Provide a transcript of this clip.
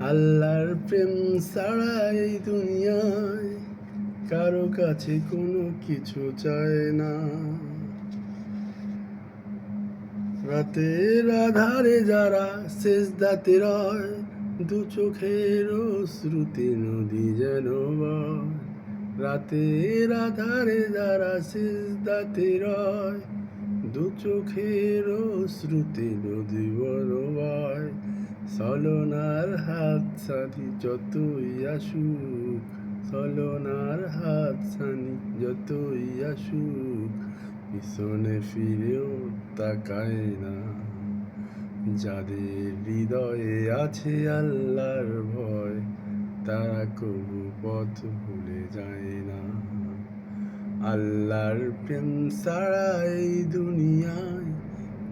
আল্লাহর প্রেম এই দুনিয়ায় কারও কাছে কোনো কিছু চায় না। রাতের আধারে যারা শেষ দাতে রয় দু চোখের শ্রুতি নদী যেন রাতের আধারে যারা শেষ দাতে রয় দু চোখের শ্রুতি নদী বড় সলনার হাত সানি যতই আসুক, সলনার হাত সানি যতই আসুক, পিছনে ফিরেও তাকায় না। যাদের হৃদয়ে আছে আল্লাহর ভয়, তারা কবু পথ ভুলে যায় না। আল্লাহর প্রেম ছাড়া এই দুনিয়ায়